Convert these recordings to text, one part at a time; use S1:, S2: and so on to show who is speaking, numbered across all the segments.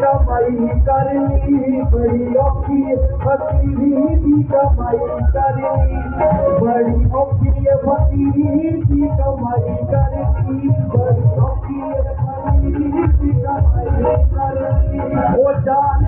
S1: ڪمائي ڪري بڙي متي ڪمائي ڪري بڙي متي به ڪمائي ڪري بڙي مطلب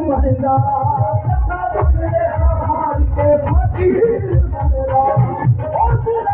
S1: मज़दार